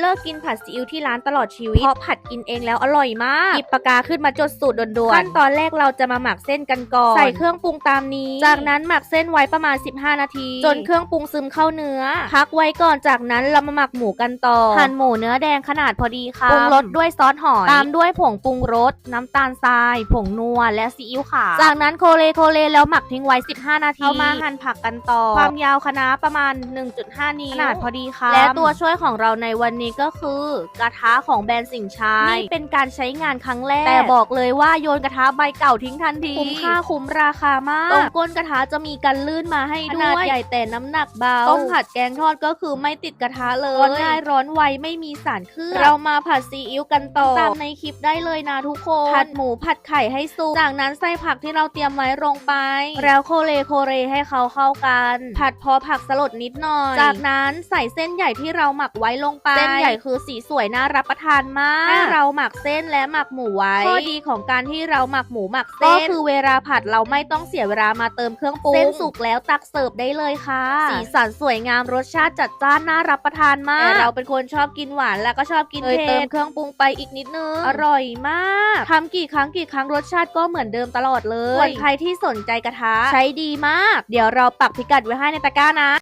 เลิกกินผัดซีอิ๊วที่ร้านตลอดชีวิต เพราะผัดกินเองแล้วอร่อยมาก หยิบปากกาขึ้นมาจดสูตรด่วนๆขั้นตอนแรกเราจะมาหมักเส้นกันก่อน ใส่เครื่องปรุงตามนี้ จากนั้นหมักเส้นไว้ประมาณ 15 นาที จนเครื่องปรุงซึมเข้าเนื้อ พักไว้ก่อนจากนั้นเรามาหมักหมูกันต่อ หั่นหมูเนื้อแดงขนาดพอดีค่ะปรุงรสด้วยซอสหอย ตามด้วยผงปรุงรส น้ำตาลทราย ผงนัว และซีอิ๊วขาว จากนั้นโคเลโคเลแล้วหมักทิ้งไว้ 15 นาทีเอามาหั่นผักกันต่อ ความยาวคะน้าประมาณ 1.5 นิ้ว ขนาดพอดีค่ะ และตัวช่วยของเราในวันนี้ก็คือกระทะของแบรนด์สิงห์ชายนี่เป็นการใช้งานครั้งแรก แต่บอกเลยว่าโยนกระทะใบเก่าทิ้งทันทีคุ้มค่าคุ้มราคามากตรงก้นกระทะจะมีกันลื่นมาให้ด้วยขนาดใหญ่แต่น้ำหนักเบาต้มผัดแกงทอดก็คือไม่ติดกระทะเลยร้อนง่ายร้อนไวไม่มีสารเคลือบเรามาผัดซีอิ๊วกันต่อตามในคลิปได้เลยนะทุกคนผัดหมูผัดไข่ให้สุกจากนั้นใส่ผักที่เราเตรียมไว้ลงไป แล้วโคเลโคเลให้เขาเข้ากัน ผัดพอผักสลดนิดหน่อย จากนั้นใส่เส้นใหญ่ที่เราหมักไว้ลงไป เส้นใหญ่คือสีสวยน่ารับประทานมากให้เราหมักเส้นและหมักหมูไว้ ข้อดีของการที่เราหมักหมูหมักเส้นก็คือเวลาผัดเราไม่ต้องเสียเวลามาเติมเครื่องปรุงเส้นสุกแล้วตักเสิร์ฟได้เลยค่ะ สีสันสวยงามรสชาติจัดจ้านน่ารับประทานมากแต่เราเป็นคนชอบกินหวานแล้วก็ชอบกินเผ็ดเติมเครื่องปรุงไปอีกนิดนึง อร่อยมากทำกี่ครั้งกี่ครั้งรสชาติก็เหมือนเดิมตลอดเลยส่วนใครที่สนใจกระทะ ใช้ดีมาก เดี๋ยวเราปักพิกัดไว้ให้ในตะกร้านะ